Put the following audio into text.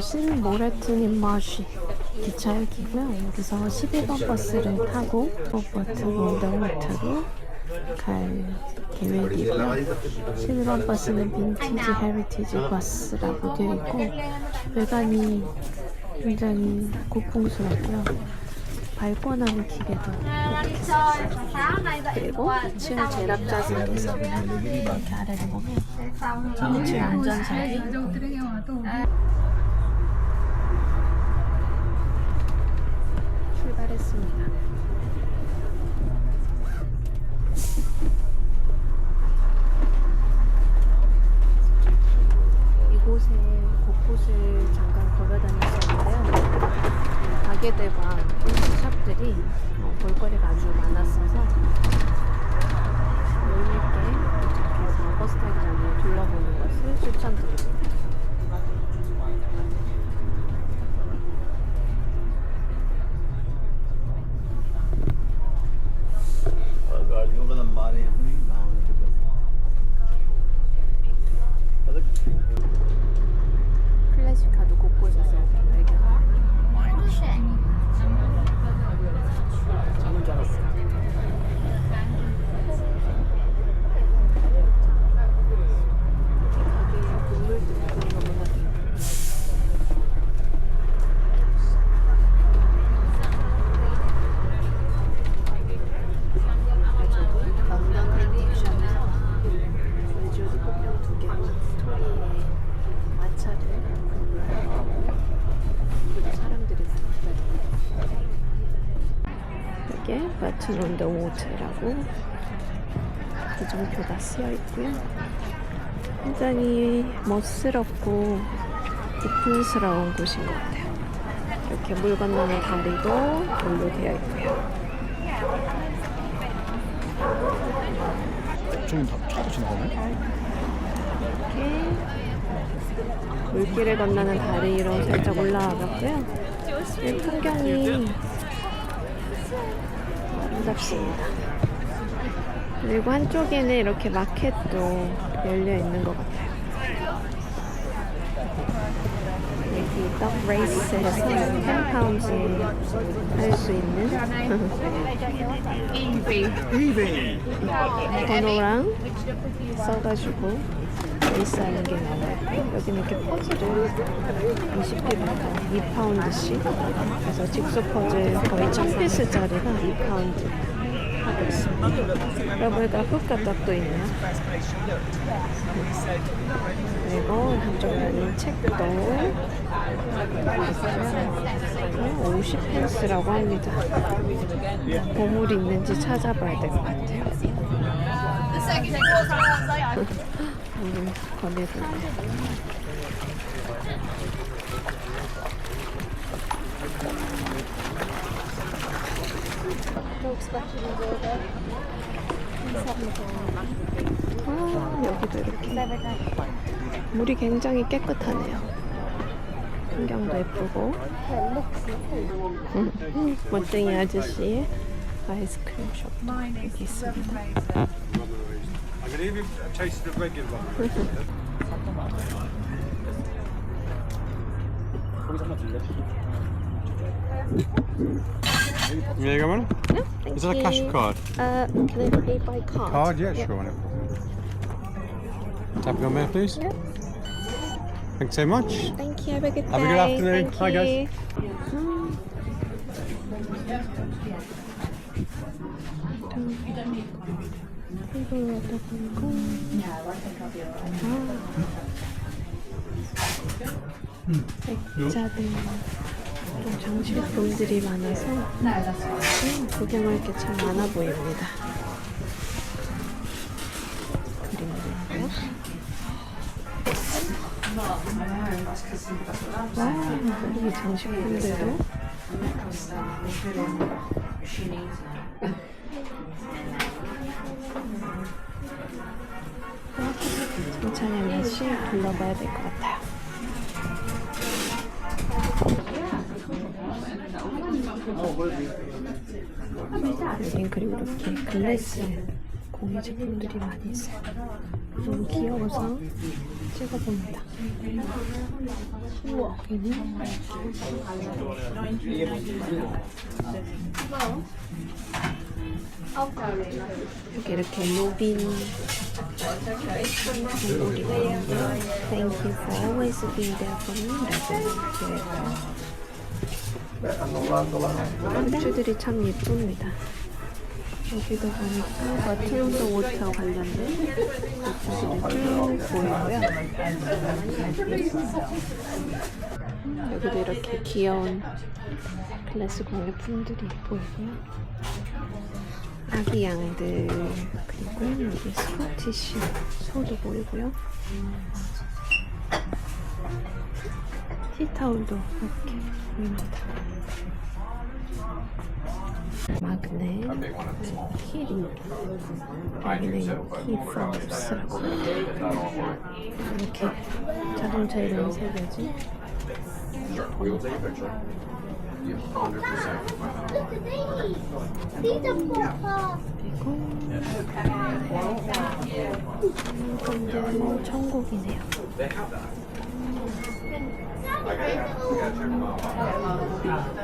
곳은 모레트닌 마쉬 기차역이고요. 여기서 11번 버스를 타고 오버트 원더워터로 갈 계획이고요. 11번 버스는 빈티지 헤리티지 버스라고 되어 있고 외관이 굉장히 고풍스럽고요. 나는 기계도 그리고 2층 제락자석에서 이렇게 아래를 보면 2층 안전자리 곳곳을 잠깐 걸어다녔었는데요. 가게들과 인스샵들이 어, 볼거리가 아주 많았어서 여유있게 도착해서 버스 타기 전에 둘러 마튼 온더 워터라고 구정표가 쓰여 있고요. 굉장히 멋스럽고 고풍스러운 곳인 것 같아요. 이렇게 물 건너는 다리도 돌로 되어 있고요. 좀 차도 지나가네? 이렇게 물길을 건너는 다리로 살짝 올라와 봤고요. 이 풍경이 아름답습니다. 그리고 한쪽에는 이렇게 마켓도 열려 있는 것 같아요. 여기 떡 레이스에서 10파운드 할수 있는 번호랑 써가지고 레이스하는 게 나와요. 여기는 이렇게 퍼즐을 20피부터 2파운드씩 그래서 직소 퍼즐 거의 1000피스짜리가 2파운드 있습니다. 여기가 흑과 떡도 있네요. 그리고 한쪽에는 책도 50펜스라고 합니다. 보물이 있는지 찾아봐야 될 것 같아요. 한번 권해볼게요. 아, 여기도 이렇게 물이 굉장히 깨끗하네요. 풍경도 예쁘고 음, 멋쟁이 아저씨의 아이스크림 숍도 여기 있습니다. 거기서 한번 들려? You want to go on? No. Is that a cash card? Uh, can I pay by card? Card, yeah, yep. sure. No Tap it on there, please. Yep. Thanks so much. Thank you. Have a good day. Have a good afternoon. Thank Hi, you. Hmm. guys. 아, 또 장식품들이 많아서 음, 구경할 게 참 많아 보입니다. 와, 이 장식품들도 천천히 한 번씩 둘러봐야 될 것 같아요. 그리고 이렇게 글래스 공예 제품들이 많이 있어요. 너무 귀여워서 찍어봅니다. 우와. 여기 이렇게 로빈 목록이고요. Thank you for always being there for me. 이렇게 굿즈들이 참 예쁩니다. 여기도 보니까 버튼도 워터 관련된 굿즈들이 쭉 보이고요. 여기도 이렇게 귀여운 클래스 공예품들이 보이고요. 아기 양들 그리고 여기 스코티시 소도 보이고요. 티타올도 이렇게 보입니다. 마그넷 키링 여기는 키폼스라고 이렇게 자동차 이름 세 개지 그리고 이건 천국이네요. Gotcha.